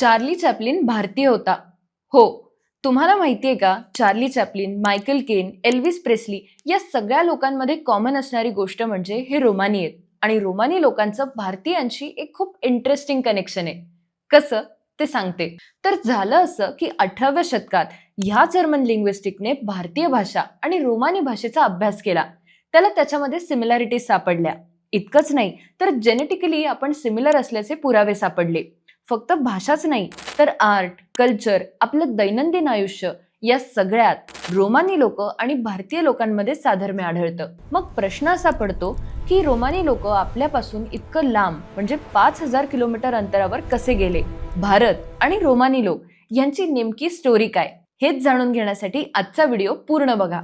Charlie Chaplin भारतीय होता. हो तुम्हाला माहितीये का Charlie Chaplin Michael Caine Elvis Presley या सगळ्या लोकांमध्ये कॉमन असणारी गोष्ट म्हणजे हे रोमानी आहेत. आणि रोमानी लोकांचं भारतीयांशी एक खूप इंटरेस्टिंग कनेक्शन आहे. कसं? ते सांगते. तर झालं असं की अठराव्या शतकात ह्या जर्मन लिंग्विस्टिकने भारतीय भाषा आणि रोमानी भाषेचा अभ्यास केला. त्याला त्याच्यामध्ये सिमिलॅरिटीज सापडल्या. इतकंच नाही तर जेनेटिकली आपण सिमिलर असल्याचे पुरावे सापडले. फक्त भाषाच नाही तर आर्ट कल्चर आपलं दैनंदिन आयुष्य या सगळ्यात रोमानी लोक आणि भारतीय लोकांमध्ये साधर्म्य आढळतं. मग प्रश्न असा पडतो की रोमानी लोक आपल्यापासून इतकं लांब म्हणजे पाच हजार किलोमीटर अंतरावर कसे गेले? भारत आणि रोमानी लोक यांची नेमकी स्टोरी काय? हेच जाणून घेण्यासाठी आजचा व्हिडिओ पूर्ण बघा.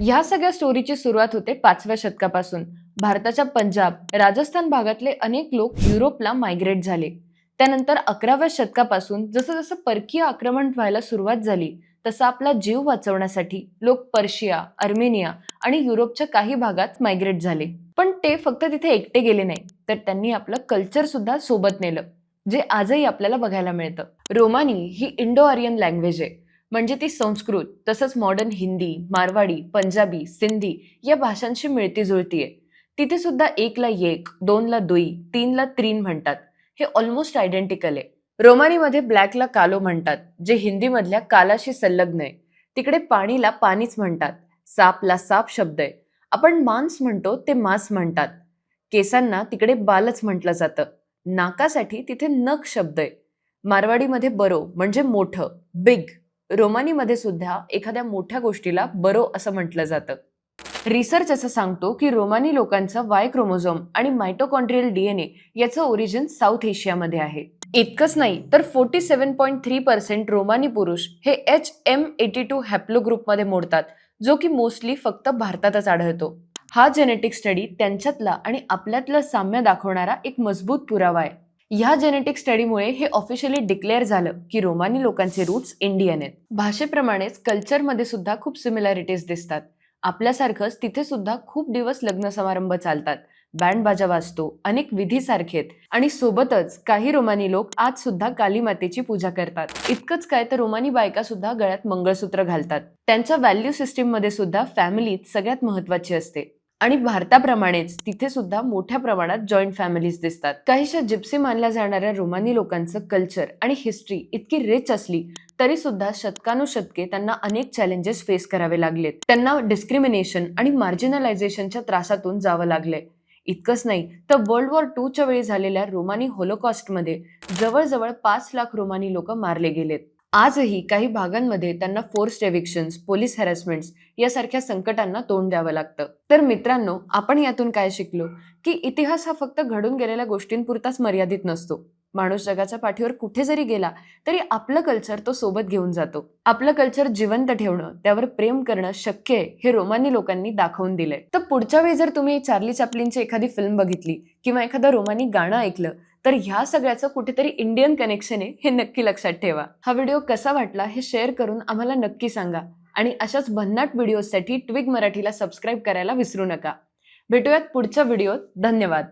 ह्या सगळ्या स्टोरीची सुरुवात होते पाचव्या शतकापासून. भारताच्या पंजाब राजस्थान भागातले अनेक लोक युरोपला मायग्रेट झाले. त्यानंतर अकराव्या शतकापासून जसं जसं परकीय आक्रमण व्हायला सुरुवात झाली तसा आपला जीव वाचवण्यासाठी लोक पर्शिया अर्मेनिया आणि युरोपच्या काही भागात मायग्रेट झाले. पण ते फक्त तिथे एकटे गेले नाही तर त्यांनी आपलं कल्चर सुद्धा सोबत नेलं जे आजही आपल्याला बघायला मिळतं. रोमानी ही इंडो आर्यन लँग्वेज आहे. म्हणजे ती संस्कृत तसंच मॉडर्न हिंदी मारवाडी पंजाबी सिंधी या भाषांशी मिळती जुळती आहे तिथे सुद्धा एकला एक दोनला दुई तीनला त्रीन म्हणतात. हे ऑलमोस्ट आयडेंटिकल आहे. रोमानीमध्ये ब्लॅकला कालो म्हणतात जे हिंदीमधल्या कालाशी संलग्न आहे. तिकडे पाणीला पाणीच म्हणतात सापला साप शब्द आहे. आपण मांस म्हणतो ते मांस म्हणतात. केसांना तिकडे बालच म्हटलं जातं. नाकासाठी तिथे नख शब्द आहे. मारवाडीमध्ये बरो म्हणजे मोठं बिग रोमानीमध्ये सुद्धा एखाद्या मोठ्या गोष्टीला बरो असं म्हटलं जातं. रिसर्च असं सांगतो की रोमानी लोकांचा वाय क्रोमोझोम आणि मायटोकॉन्ड्रियल डीएनए याचं ओरिजिन साऊथ एशियामध्ये आहे. इतकंच नाही तर forty seven point three percent Romani पुरुष हे एच एम एटी टू हॅप्लो ग्रुपमध्ये मोडतात जो की मोस्टली फक्त भारतातच आढळतो. हा जेनेटिक स्टडी त्यांच्यातला आणि आपल्यातलं साम्य दाखवणारा एक मजबूत पुरावा आहे. ह्या जेनेटिक स्टडीमुळे हे ऑफिशियली डिक्लेअर झालं की रोमानी लोकांचे रूट्स इंडियन आहेत. भाषेप्रमाणेच कल्चरमध्ये सुद्धा खूप सिमिलॅरिटीज दिसतात. आपल्यासारखंच तिथे सुद्धा खूप दिवस लग्न समारंभ चालतात. बँड बाजा वाजतो अनेक विधी सारखेत आहेत. आणि सोबतच काही रोमानी लोक आज सुद्धा काली मातेची पूजा करतात. इतकंच काय तर रोमानी बायका सुद्धा गळ्यात मंगळसूत्र घालतात. त्यांच्या व्हॅल्यू सिस्टीममध्ये सुद्धा फॅमिलीत सगळ्यात महत्वाची असते. आणि भारताप्रमाणेच तिथे सुद्धा मोठ्या प्रमाणात जॉईंट फॅमिलीज दिसतात. काहीशा जिप्सी मानल्या जाणाऱ्या रोमानी लोकांचं कल्चर आणि हिस्ट्री इतकी रिच असली तरी सुद्धा शतकानुशतके त्यांना अनेक चॅलेंजेस फेस करावे लागलेत. त्यांना डिस्क्रिमिनेशन आणि मार्जिनलायझेशनच्या त्रासातून जावं लागलंय. इतकंच नाही तर वर्ल्ड वॉर टूच्या वेळी झालेल्या रोमानी होलोकॉस्टमध्ये जवळजवळ पाच लाख रोमानी लोक मारले गेलेत. आजही काही भागांमध्ये त्यांना फोर्स्ड एव्हिक्शन्स पोलीस हॅरॅसमेंट्स यासारख्या संकटांना तोंड द्यावं लागतं. तर मित्रांनो आपण यातून काय शिकलो? की इतिहास हा फक्त घडून गेलेल्या गोष्टींपुरताच मर्यादित नसतो. माणूस जगाच्या पाठीवर कुठे जरी गेला तरी आपलं कल्चर तो सोबत घेऊन जातो. आपलं कल्चर जिवंत ठेवणं त्यावर प्रेम करणं शक्य आहे हे रोमानी लोकांनी दाखवून दिलंय. तर पुढच्या वेळी जर तुम्ही चार्ली चॅपलिनची एखादी फिल्म बघितली किंवा एखादं रोमानी गाणं ऐकलं तर ह्या सगळ्याचं कुठेतरी इंडियन कनेक्शन आहे हे नक्की लक्षात ठेवा. हा व्हिडिओ कसा वाटला हे शेअर करून आम्हाला नक्की सांगा. आणि अशाच भन्नाट व्हिडिओसाठी ट्विग मराठीला सबस्क्राईब करायला विसरू नका. भेटूयात पुढच्या व्हिडिओत धन्यवाद.